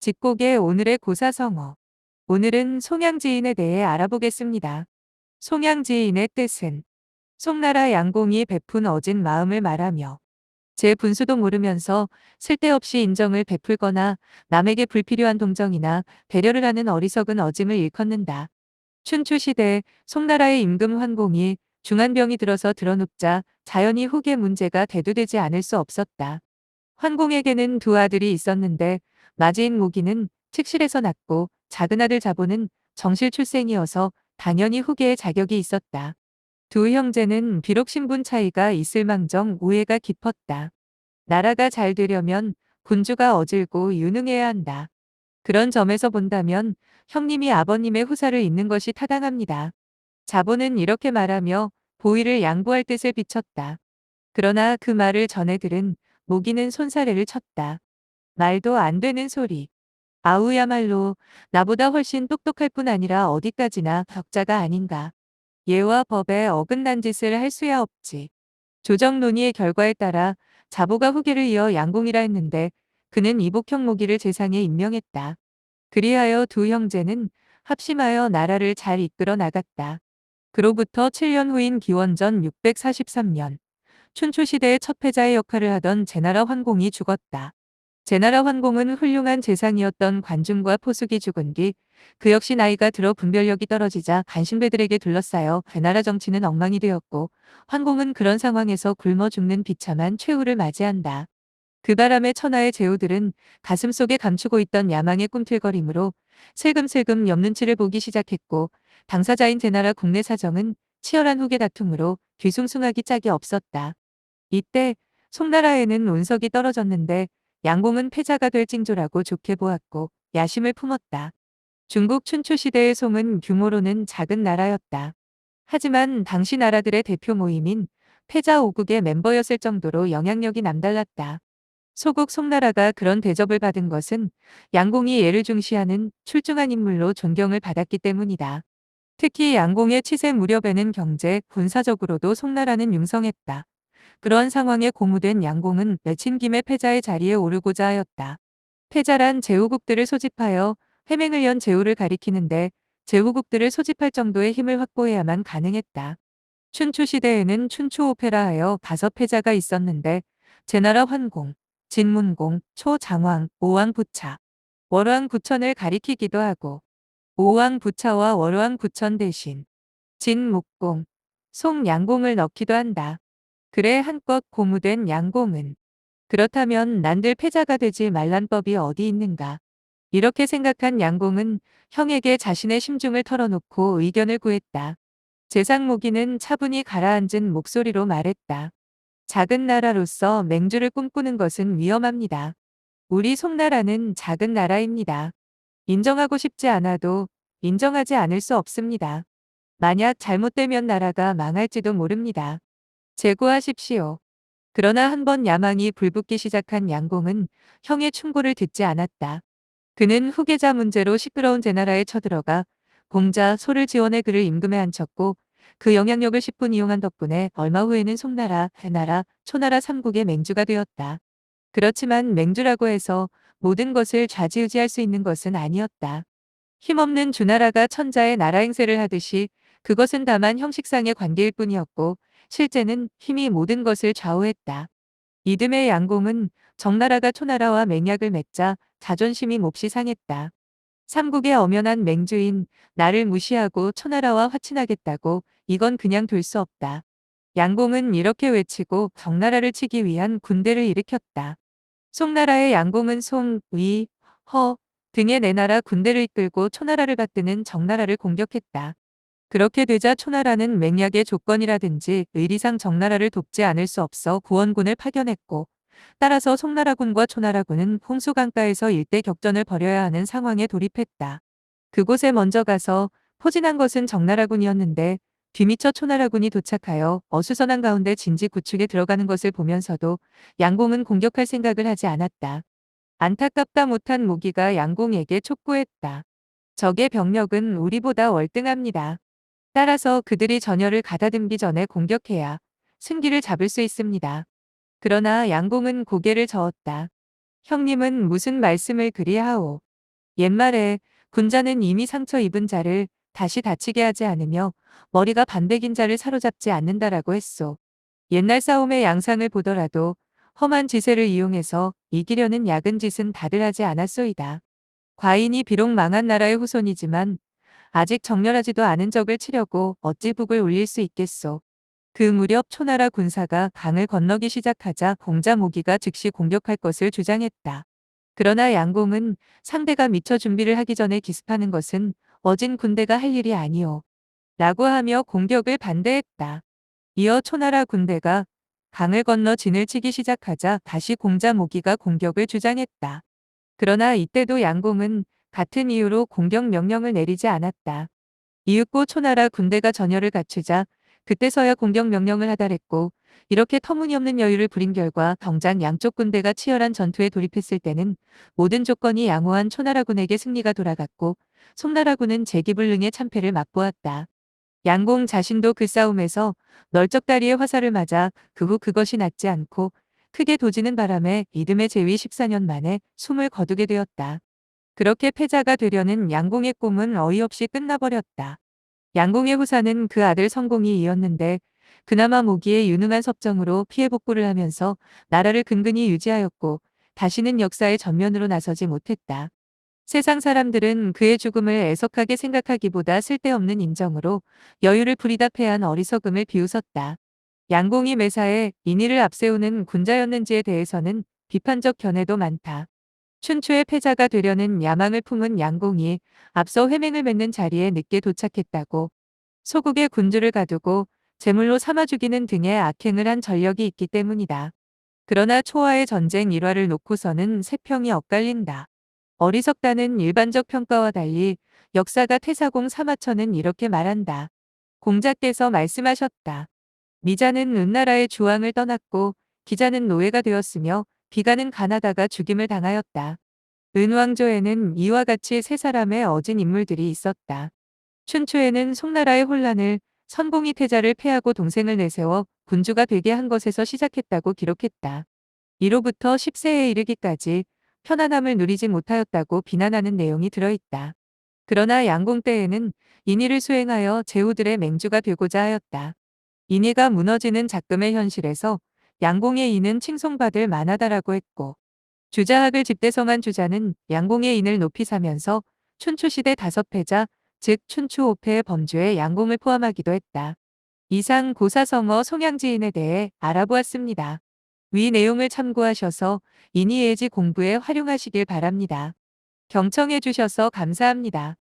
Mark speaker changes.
Speaker 1: 집곡의 오늘의 고사성어. 오늘은 송양지인에 대해 알아보겠습니다. 송양지인의 뜻은 송나라 양공이 베푼 어진 마음을 말하며 제 분수도 모르면서 쓸데없이 인정을 베풀거나 남에게 불필요한 동정이나 배려를 하는 어리석은 어짐을 일컫는다. 춘추 시대 송나라의 임금 환공이 중한병이 들어서 드러눕자 자연히 후계 문제가 대두되지 않을 수 없었다. 환공에게는 두 아들이 있었는데 마지인 모기는 칙실에서 낳고 작은 아들 자보는 정실 출생이어서 당연히 후계의 자격이 있었다. 두 형제는 비록 신분 차이가 있을 망정 우애가 깊었다. 나라가 잘 되려면 군주가 어질고 유능해야 한다. 그런 점에서 본다면 형님이 아버님의 후사를 잇는 것이 타당합니다. 자보는 이렇게 말하며 보위를 양보할 뜻을 비쳤다. 그러나 그 말을 전해 들은 모기는 손사래를 쳤다. 말도 안 되는 소리. 아우야말로 나보다 훨씬 똑똑할 뿐 아니라 어디까지나 덕자가 아닌가. 예와 법에 어긋난 짓을 할 수야 없지. 조정 논의의 결과에 따라 자보가 후계를 이어 양공이라 했는데 그는 이복형 모기를 재상에 임명했다. 그리하여 두 형제는 합심하여 나라를 잘 이끌어 나갔다. 그로부터 7년 후인 기원전 643년 춘추시대의 첫 패자의 역할을 하던 제나라 환공이 죽었다. 제나라 환공은 훌륭한 재상이었던 관중과 포숙이 죽은 뒤 그 역시 나이가 들어 분별력이 떨어지자 간신배들에게 둘러싸여 제나라 정치는 엉망이 되었고 환공은 그런 상황에서 굶어 죽는 비참한 최후를 맞이한다. 그 바람에 천하의 제후들은 가슴속에 감추고 있던 야망의 꿈틀거림으로 슬금슬금 옆눈치를 보기 시작했고 당사자인 제나라 국내 사정은 치열한 후계 다툼으로 뒤숭숭하기 짝이 없었다. 이때 송나라에는 운석이 떨어졌는데 양공은 패자가 될 징조라고 좋게 보았고 야심을 품었다. 중국 춘추시대의 송은 규모로는 작은 나라였다. 하지만 당시 나라들의 대표 모임인 패자 5국의 멤버였을 정도로 영향력이 남달랐다. 소국 송나라가 그런 대접을 받은 것은 양공이 예를 중시하는 출중한 인물로 존경을 받았기 때문이다. 특히 양공의 치세 무렵에는 경제, 군사적으로도 송나라는 융성했다. 그런 상황에 고무된 양공은 내친 김에 패자의 자리에 오르고자 하였다. 패자란 제후국들을 소집하여 해맹을 연 제후를 가리키는데 제후국들을 소집할 정도의 힘을 확보해야만 가능했다. 춘추 시대에는 춘추 오페라 하여 다섯 패자가 있었는데 제나라 환공, 진문공, 초장왕, 오왕 부차, 월왕 부천을 가리키기도 하고 오왕 부차와 월왕 부천 대신 진묵공, 송양공을 넣기도 한다. 그래 한껏 고무된 양공은 그렇다면 난들 패자가 되지 말란 법이 어디 있는가. 이렇게 생각한 양공은 형에게 자신의 심중을 털어놓고 의견을 구했다. 재상무기는 차분히 가라앉은 목소리로 말했다. 작은 나라로서 맹주를 꿈꾸는 것은 위험합니다. 우리 송나라는 작은 나라입니다. 인정하고 싶지 않아도 인정하지 않을 수 없습니다. 만약 잘못되면 나라가 망할지도 모릅니다. 제고하십시오. 그러나 한 번 야망이 불붙기 시작한 양공은 형의 충고를 듣지 않았다. 그는 후계자 문제로 시끄러운 제나라에 쳐들어가 공자 소를 지원해 그를 임금에 앉혔고 그 영향력을 10분 이용한 덕분에 얼마 후에는 송나라, 해나라, 초나라 삼국의 맹주가 되었다. 그렇지만 맹주라고 해서 모든 것을 좌지우지할 수 있는 것은 아니었다. 힘없는 주나라가 천자의 나라 행세를 하듯이 그것은 다만 형식상의 관계일 뿐이었고 실제는 힘이 모든 것을 좌우했다. 이듬해 양공은 정나라가 초나라와 맹약을 맺자 자존심이 몹시 상했다. 삼국의 엄연한 맹주인 나를 무시하고 초나라와 화친하겠다고 이건 그냥 둘수 없다. 양공은 이렇게 외치고 정나라를 치기 위한 군대를 일으켰다. 송나라의 양공은 송, 위, 허 등의 네 나라 군대를 이끌고 초나라를 받드는 정나라를 공격했다. 그렇게 되자 초나라는 맹약의 조건이라든지 의리상 정나라를 돕지 않을 수 없어 구원군을 파견했고 따라서 송나라군과 초나라군은 홍수강가에서 일대 격전을 벌여야 하는 상황에 돌입했다. 그곳에 먼저 가서 포진한 것은 정나라군이었는데 뒤미처 초나라군이 도착하여 어수선한 가운데 진지 구축에 들어가는 것을 보면서도 양공은 공격할 생각을 하지 않았다. 안타깝다 못한 모기가 양공에게 촉구했다. 적의 병력은 우리보다 월등합니다. 따라서 그들이 전열을 가다듬기 전에 공격해야 승기를 잡을 수 있습니다. 그러나 양공은 고개를 저었다. 형님은 무슨 말씀을 그리하오. 옛말에 군자는 이미 상처 입은 자를 다시 다치게 하지 않으며 머리가 반백인 자를 사로잡지 않는다라고 했소. 옛날 싸움의 양상을 보더라도 험한 지세를 이용해서 이기려는 야근 짓은 다들 하지 않았소이다. 과인이 비록 망한 나라의 후손이지만 아직 정렬하지도 않은 적을 치려고 어찌 북을 울릴 수 있겠소. 그 무렵 초나라 군사가 강을 건너기 시작하자 공자 모기가 즉시 공격할 것을 주장했다. 그러나 양공은 상대가 미처 준비를 하기 전에 기습하는 것은 어진 군대가 할 일이 아니오. 라고 하며 공격을 반대했다. 이어 초나라 군대가 강을 건너 진을 치기 시작하자 다시 공자 모기가 공격을 주장했다. 그러나 이때도 양공은 같은 이유로 공격 명령을 내리지 않았다. 이윽고 초나라 군대가 전열을 갖추자 그때서야 공격 명령을 하달했고 이렇게 터무니없는 여유를 부린 결과 정작 양쪽 군대가 치열한 전투에 돌입했을 때는 모든 조건이 양호한 초나라군에게 승리가 돌아갔고 송나라군은 재기불능의 참패를 맛보았다. 양공 자신도 그 싸움에서 널쩍다리의 화살을 맞아 그 후 그것이 낫지 않고 크게 도지는 바람에 이듬해 제위 14년 만에 숨을 거두게 되었다. 그렇게 패자가 되려는 양공의 꿈은 어이없이 끝나버렸다. 양공의 후사는 그 아들 성공이 이었는데 그나마 모기의 유능한 섭정으로 피해 복구를 하면서 나라를 근근히 유지하였고 다시는 역사의 전면으로 나서지 못했다. 세상 사람들은 그의 죽음을 애석하게 생각하기보다 쓸데없는 인정으로 여유를 부리다 패한 어리석음을 비웃었다. 양공이 매사에 인의를 앞세우는 군자였는지에 대해서는 비판적 견해도 많다. 춘추의 패자가 되려는 야망을 품은 양공이 앞서 회맹을 맺는 자리에 늦게 도착했다고 소국의 군주를 가두고 제물로 삼아 죽이는 등의 악행을 한 전력이 있기 때문이다. 그러나 초하의 전쟁 일화를 놓고서는 세평이 엇갈린다. 어리석다는 일반적 평가와 달리 역사가 태사공 사마천은 이렇게 말한다. 공자께서 말씀하셨다. 미자는 은나라의 주왕을 떠났고 기자는 노예가 되었으며 비가는 가나다가 죽임을 당하였다. 은왕조에는 이와 같이 세 사람의 어진 인물들이 있었다. 춘추에는 송나라의 혼란을 선공이 태자를 패하고 동생을 내세워 군주가 되게 한 것에서 시작했다고 기록했다. 이로부터 10세에 이르기까지 편안함을 누리지 못하였다고 비난하는 내용이 들어있다. 그러나 양공 때에는 인의를 수행하여 제후들의 맹주가 되고자 하였다. 인의가 무너지는 작금의 현실에서 양공의 인은 칭송받을 만하다라고 했고 주자학을 집대성한 주자는 양공의 인을 높이 사면서 춘추시대 다섯 패자 즉 춘추 5패의 범주에 양공을 포함하기도 했다. 이상 고사성어 송양지인에 대해 알아보았습니다. 위 내용을 참고하셔서 인이예지 공부에 활용하시길 바랍니다. 경청해 주셔서 감사합니다.